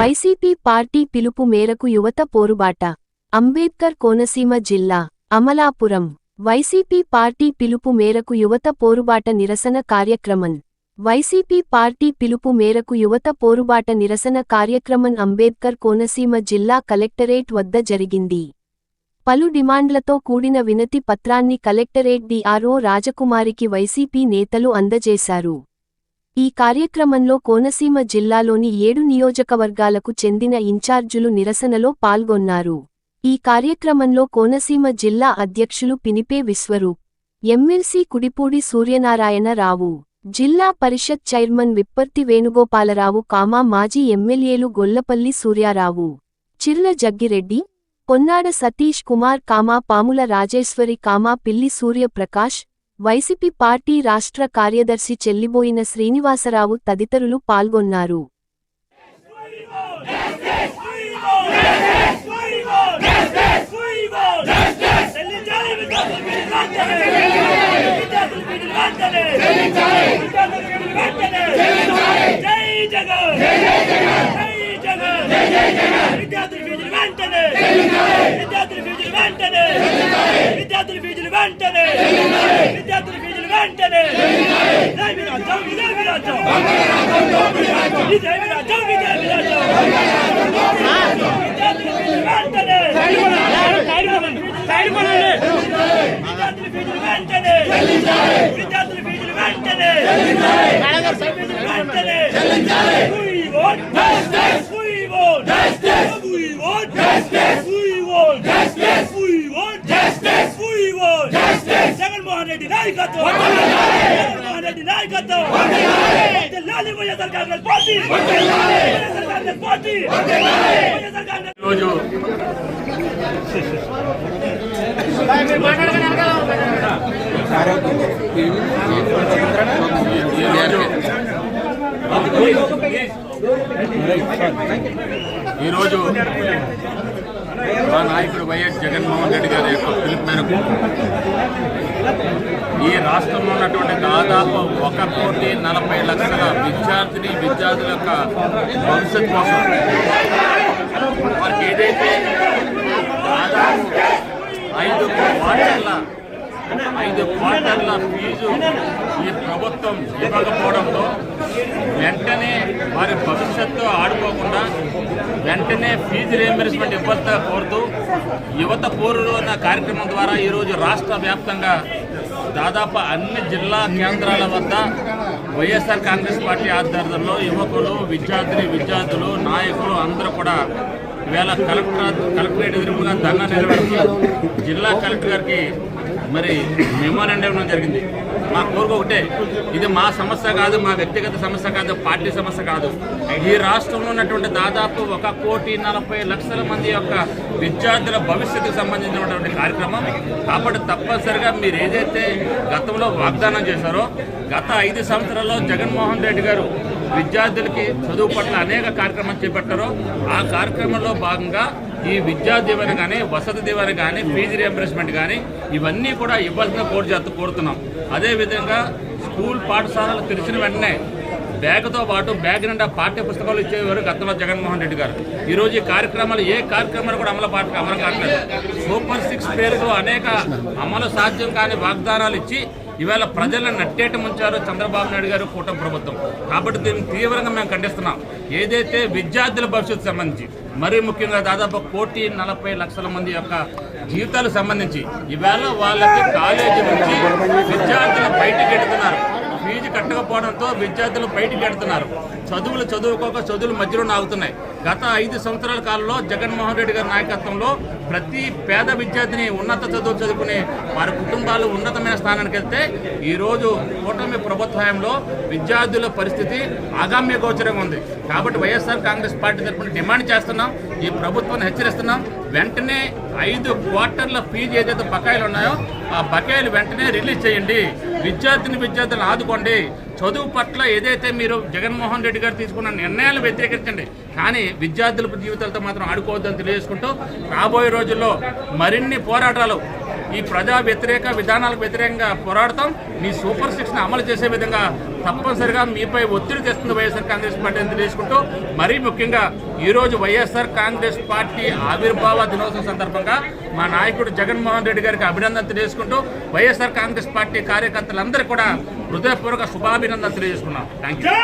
YCP party పిలుపు మేరకు యువత పోరుబాట. అంబేద్కర్ కోనసీమ జిల్లా అమలాపురం. వైసీపీ పార్టీ పిలుపు మేరకు యువత పోరుబాట నిరసన కార్యక్రమం. వైసీపీ పార్టీ పిలుపు మేరకు యువత పోరుబాట నిరసన కార్యక్రమం అంబేద్కర్ కోనసీమ జిల్లా కలెక్టరేట్ వద్ద జరిగింది. పలు డిమాండ్లతో కూడిన వినతి పత్రాన్ని కలెక్టరేట్ డిఆర్ఓ రాజకుమారికి వైసీపీ నేతలు అందజేశారు. ఈ కార్యక్రమంలో కోనసీమ జిల్లాలోని ఏడు నియోజకవర్గాలకు చెందిన ఇన్ఛార్జులు నిరసనలో పాల్గొన్నారు. ఈ కార్యక్రమంలో కోనసీమ జిల్లా అధ్యక్షులు పినిపే విశ్వరూప్ ఎమ్మెల్సీ కుడిపూడి సూర్యనారాయణ రావు జిల్లా పరిషత్ చైర్మన్ విప్పర్తి వేణుగోపాలరావు కామా మాజీ ఎమ్మెల్యేలు Gollapalli Suryarao Chirla Jaggireddy Ponnada Satish Kumar comma Pamula Rajeswari comma Pilli Suryaprakash YCP party రాష్ట్ర కార్యదర్శి చెల్లిబోయిన శ్రీనివాసరావు తదితరులు పాల్గొన్నారు విద్యార్థుల ఫీజులు వెంటనే విద్యార్థుల ఫీజులు వెంటనే విద్యార్థుల ఫీజులు వెంటనే విద్యార్థుల ఫీజులు వెంటనే జై విరాజం విజయ విరాజం విజయ విరాజం విజయ విరాజం విద్యార్థుల ఫీజులు వెంటనే విద్యార్థుల ఫీజులు వెంటనే విద్యార్థుల ఫీజులు వెంటనే వెంటనే We want justice. We want justice. We want justice. We want justice. We want justice. We want justice. Jaganmohan Reddy నాయకత్వం జగన్మోహన్ రెడ్డి నాయకత్వం వర్ధిల్లాలి YSR Congress party YSR Congress party YSR Congress ఈరోజు ఈరోజు మా నాయకుడు వైఎస్ జగన్మోహన్ రెడ్డి గారి యొక్క పిలుపు మేరకు ఈ రాష్ట్రంలో ఉన్నటువంటి దాదాపు ఒక కోటి నలభై లక్షల విద్యార్థిని విద్యార్థుల యొక్క భవిష్యత్ కోసం వారికి ఏదైతే దాదాపు ఐదు క్వార్టర్ల ఐదు క్వార్టర్ల ఫీజు ఈ ప్రభుత్వం ఇవ్వకపోవడంతో వెంటనే వారి భవిష్యత్తు ఆడుకోకుండా వెంటనే ఫీజు రియంబర్స్మెంట్ ఇవ్వద్దా కోరుతూ యువత పోరులు ఉన్న కార్యక్రమం ద్వారా ఈరోజు రాష్ట్ర వ్యాప్తంగా దాదాపు అన్ని జిల్లా కేంద్రాల వద్ద వైఎస్ఆర్ కాంగ్రెస్ పార్టీ ఆధ్వర్యంలో యువకులు విద్యార్థిని విద్యార్థులు నాయకులు అందరూ కూడా ఈవేళ కలెక్టర్ కలెక్టరేట్ ఎదురుగా ధర్నా నిర్వహించి జిల్లా కలెక్టర్ గారికి మరి మెమోరాండం జరిగింది. మా కోరిక ఒకటే ఇది మా సమస్య కాదు మా వ్యక్తిగత సమస్య కాదు పార్టీ సమస్య కాదు. ఈ రాష్ట్రంలో ఉన్నటువంటి దాదాపు ఒక కోటి నలభై లక్షల మంది యొక్క విద్యార్థుల భవిష్యత్తుకు సంబంధించినటువంటి కార్యక్రమం కాబట్టి తప్పనిసరిగా మీరు ఏదైతే గతంలో వాగ్దానం చేశారో గత ఐదు సంవత్సరాల్లో జగన్మోహన్ రెడ్డి గారు విద్యార్థులకి చదువు పట్ల అనేక కార్యక్రమాలు చేపట్టారో ఆ కార్యక్రమంలో భాగంగా ఈ విద్యా దీవెన కానీ వసతి దీవెన కానీ ఫీజు రియంబర్స్మెంట్ కానీ ఇవన్నీ కూడా ఇవ్వాల్సిన కోరు చేస్తూ కోరుతున్నాం. అదేవిధంగా స్కూల్ పాఠశాలలు తెరిచిన వెంటనే బ్యాగ్తో పాటు బ్యాగ్ నిండా పాఠ్య పుస్తకాలు ఇచ్చేవారు గతంలో జగన్మోహన్ రెడ్డి గారు. ఈరోజు ఈ కార్యక్రమాలు ఏ కార్యక్రమాలు కూడా అమలు పాట అమలు కావట్లేదు సూపర్ సిక్స్ పేరుతో అనేక అమలు సాధ్యం కాని వాగ్దానాలు ఇచ్చి ఇవాళ ప్రజలను నట్టేట ముంచారు చంద్రబాబు నాయుడు గారు కూటమి ప్రభుత్వం. కాబట్టి దీన్ని తీవ్రంగా మేము ఖండిస్తున్నాం. ఏదైతే విద్యార్థుల భవిష్యత్తు సంబంధించి మరీ ముఖ్యంగా దాదాపు కోటి నలభై లక్షల మంది యొక్క జీవితాలకు సంబంధించి ఇవాళ వాళ్ళకి కాలేజీ నుంచి విద్యార్థులు బయటకు ఎడుతున్నారు. ఫీజు కట్టకపోవడంతో విద్యార్థులు బయటికి ఎడుతున్నారు. చదువులు చదువుకోక చదువులు మధ్యలో ఆగుతున్నాయి గత ఐదు సంవత్సరాల కాలంలో జగన్మోహన్ రెడ్డి గారి నాయకత్వంలో ప్రతి పేద విద్యార్థిని ఉన్నత చదువు చదువుకునే వారి కుటుంబాలు ఉన్నతమైన స్థానానికి వెళ్తే ఈరోజు కూటమి ప్రభుత్వంలో విద్యార్థుల పరిస్థితి ఆగామ్య గోచరంగా ఉంది. కాబట్టి వైఎస్ఆర్ కాంగ్రెస్ పార్టీ తరఫున డిమాండ్ చేస్తున్నాం. ఈ ప్రభుత్వాన్ని హెచ్చరిస్తున్నాం. వెంటనే ఐదు క్వార్టర్ల ఫీజు ఏదైతే బకాయిలు ఉన్నాయో ఆ బకాయిలు వెంటనే రిలీజ్ చేయండి. విద్యార్థిని విద్యార్థులను ఆదుకోండి. చదువు పట్ల ఏదైతే మీరు జగన్మోహన్ రెడ్డి గారు తీసుకున్న నిర్ణయాలు వ్యతిరేకించండి. కానీ విద్యార్థుల జీవితాలతో మాత్రం ఆడుకోవద్దని తెలియజేసుకుంటూ రాబోయే రోజుల్లో మరిన్ని పోరాటాలు ఈ ప్రజా వ్యతిరేక విధానాలకు వ్యతిరేకంగా పోరాడతాం. మీ సూపర్ సిక్స్ అమలు చేసే విధంగా తప్పనిసరిగా మీపై ఒత్తిడి తెస్తుంది వైఎస్ఆర్ కాంగ్రెస్ పార్టీ అని తెలుసుకుంటూ మరీ ముఖ్యంగా ఈరోజు వైఎస్ఆర్ కాంగ్రెస్ పార్టీ ఆవిర్భావ దినోత్సవం సందర్భంగా మా నాయకుడు జగన్మోహన్ రెడ్డి గారికి అభినందన తెలియజేసుకుంటూ వైఎస్ఆర్ కాంగ్రెస్ పార్టీ కార్యకర్తలందరూ కూడా హృదయపూర్వక శుభాభినందన తెలియజేసుకున్నాం. Thank you